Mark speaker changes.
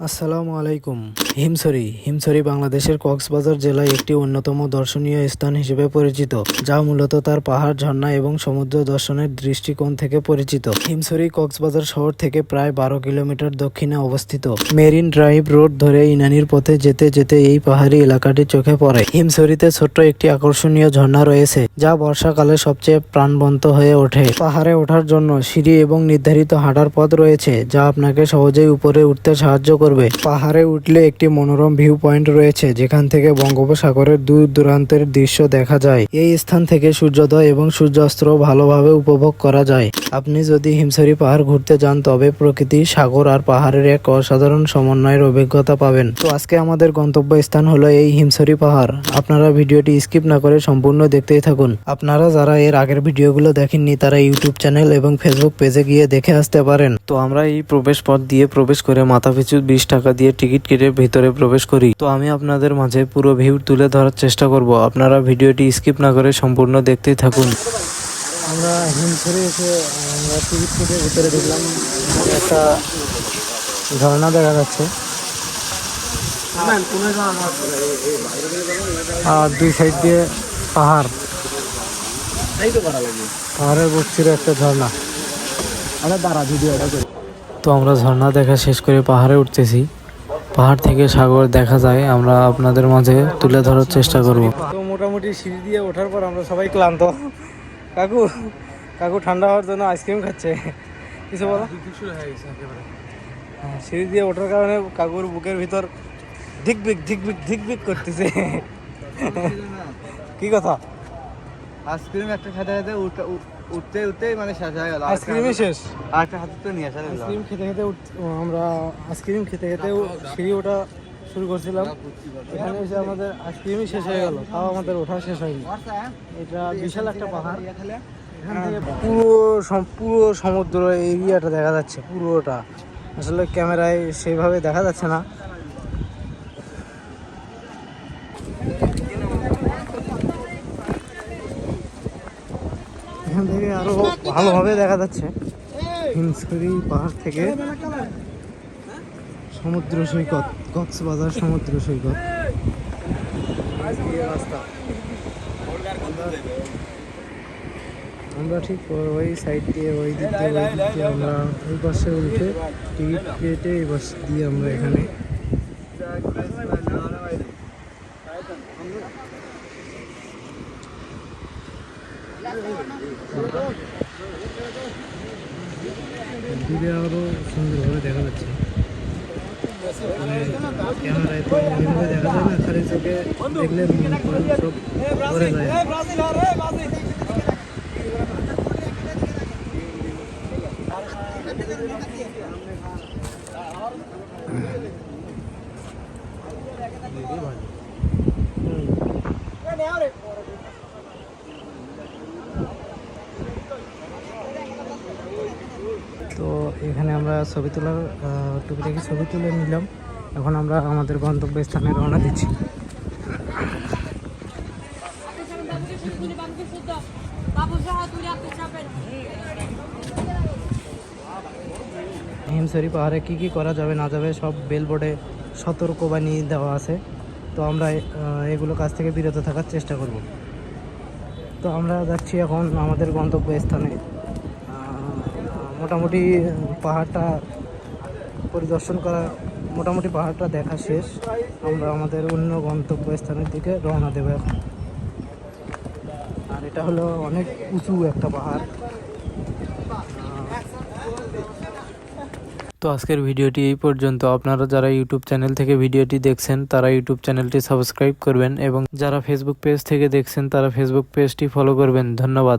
Speaker 1: আসসালামু আলাইকুম। হিমসরি হিমসরি বাংলাদেশের কক্সবাজার জেলায় একটি অন্যতম দর্শনীয় স্থান হিসেবে পরিচিত, যা মূলত তার পাহাড়, ঝর্ণা এবং সমুদ্র দর্শনের দৃষ্টিকোণ থেকে পরিচিত। হিমসরি কক্সবাজার শহর থেকে প্রায় বারো কিলোমিটার দক্ষিণে অবস্থিত। মেরিন ড্রাইভ রোড ধরে ইনানির পথে যেতে যেতে এই পাহাড়ি এলাকাটি চোখে পড়ে। হিমসরিতে ছোট্ট একটি আকর্ষণীয় ঝর্ণা রয়েছে, যা বর্ষাকালে সবচেয়ে প্রাণবন্ত হয়ে ওঠে। পাহাড়ে ওঠার জন্য সিঁড়ি এবং নির্ধারিত হাঁটার পথ রয়েছে, যা আপনাকে সহজেই উপরে উঠতে সাহায্য করবে। পাহাড়ে উঠলে একটি মনোরম ভিউ পয়েন্ট রয়েছে, যেখান থেকে বঙ্গোপসাগরের দূর দূরান্তের দৃশ্য দেখা যায়। এই স্থান থেকে সূর্যোদয় এবং সূর্যাস্ত ভালোভাবে উপভোগ করা যায়। আপনি যদি হিমছড়ি পাহাড় ঘুরতে যান, তবে প্রকৃতি, সাগর আর পাহাড়ের এক অসাধারণ সমন্বয়ের অভিজ্ঞতা পাবেন। তো আজকে আমাদের গন্তব্য স্থান হলো এই হিমছড়ি পাহাড়। আপনারা ভিডিওটি স্কিপ না করে সম্পূর্ণ দেখতেই থাকুন। আপনারা যারা এর আগের ভিডিওগুলো দেখেননি, তারা ইউটিউব চ্যানেল এবং ফেসবুক পেজে গিয়ে দেখে আসতে পারেন। তো আমরা এই প্রবেশ পথ দিয়ে প্রবেশ করে মাথা পিছু বিশ টাকা দিয়ে টিকিট কেটে ভিতরে প্রবেশ করি। তো আমি আপনাদের মাঝে পুরো ভিউ তুলে ধরার চেষ্টা করব। আপনারা ভিডিওটি স্কিপ না করে সম্পূর্ণ দেখতেই থাকুন। আমরা হিমছড়ি এসে আমরা টিকিট কেটে ভিতরে দেখলাম একটা ঝর্ণা দেখা যাচ্ছে। আর দুই সাইড দিয়ে পাহাড়। পাহাড়ের ছিল একটা ঝর্ণা। আমরা দাঁড়া ভিডিওটা করি। তো আমরা ঝর্ণা দেখা শেষ করে পাহাড়ে উঠতেছি। পাহাড় থেকে সাগর দেখা যায় আমরা আপনাদের মাঝে তুলে ধরার চেষ্টা করব। তো মোটামুটি সিঁড়ি দিয়ে ওঠার পর আমরা সবাই ক্লান্ত। কাকু কাকু ঠান্ডা হওয়ার জন্য আইসক্রিম খাচ্ছে। কিছু বলো? হ্যাঁ, সিঁড়ি দিয়ে ওঠার কারণে কাকুর বুকের ভিতর ধিক বিক ধিক বিক ধিক বিক করতেছে কি কথা?
Speaker 2: আইসক্রিম একটা খেতে খেতে উঠতে- উঠতে উঠতেই মানে শেষ হয়ে গেল।
Speaker 1: আইসক্রিমই শেষ?
Speaker 2: আর একটা হাতে তো নিয়ে আসা
Speaker 1: আইসক্রিম খেতে খেতে আমরা আইসক্রিম খেতে খেতে সিঁড়ি ওঠা শুরু করছিলাম। এখানে এসে আমাদের আইসক্রিমই শেষ হয়ে গেল। তাও আমাদের ওঠা শেষ হয়নি। এটা বিশাল একটা পাহাড়। পুরো পুরো সমুদ্র এরিয়াটা দেখা যাচ্ছে পুরোটা। আসলে ক্যামেরায় সেইভাবে দেখা যাচ্ছে না। এখান থেকে আরও ভালোভাবে দেখা যাচ্ছে। হিমসকুরি পাহাড় থেকে সমুদ্র সৈকত, কক্সবাজার সমুদ্র সৈকত। আমরা ঠিক ওই সাইড দিয়ে, ওই দিক দিয়ে, ওই দিক দিয়ে আমরা ওই পাশে উঠে টিকিট কেটে এই পাশ দিয়ে আমরা এখানে দূরে আরও সুন্দরভাবে দেখা যাচ্ছে মানে ক্যামেরায় তো এমনিভাবে দেখা যায় না খালি চোখে দেখলে মনে করে সব ভরে যায় তো এখানে আমরা ছবি তোলার আহ, টুকিটাকি ছবি তুলে নিলাম। এখন আমরা আমাদের গন্তব্য স্থানে রওনা দিচ্ছি। হিমসরি পাহাড়ে কি কি করা যাবে না যাবে সব বেলবোর্ডে সতর্কবাণী দেওয়া আছে। তো আমরা এগুলো কাছ থেকে বিরত থাকার চেষ্টা করব। তো আমরা যাচ্ছি এখন আমাদের গন্তব্য স্থানে মোটামুটি পাহাড়টা পরিদর্শন করা, মোটামুটি পাহাড়টা দেখা শেষ। আমরা আমাদের অন্য গন্তব্য স্থানের দিকে রওনা দেবো এখন। আর এটা হলো অনেক উঁচু একটা পাহাড়। তো আজকের ভিডিওটি এই পর্যন্ত। আপনারা যারা ইউটিউব চ্যানেল থেকে ভিডিওটি দেখছেন, তারা ইউটিউব চ্যানেলটি সাবস্ক্রাইব করবেন এবং যারা ফেসবুক পেজ থেকে দেখছেন, তারা ফেসবুক পেজটি ফলো করবেন। ধন্যবাদ।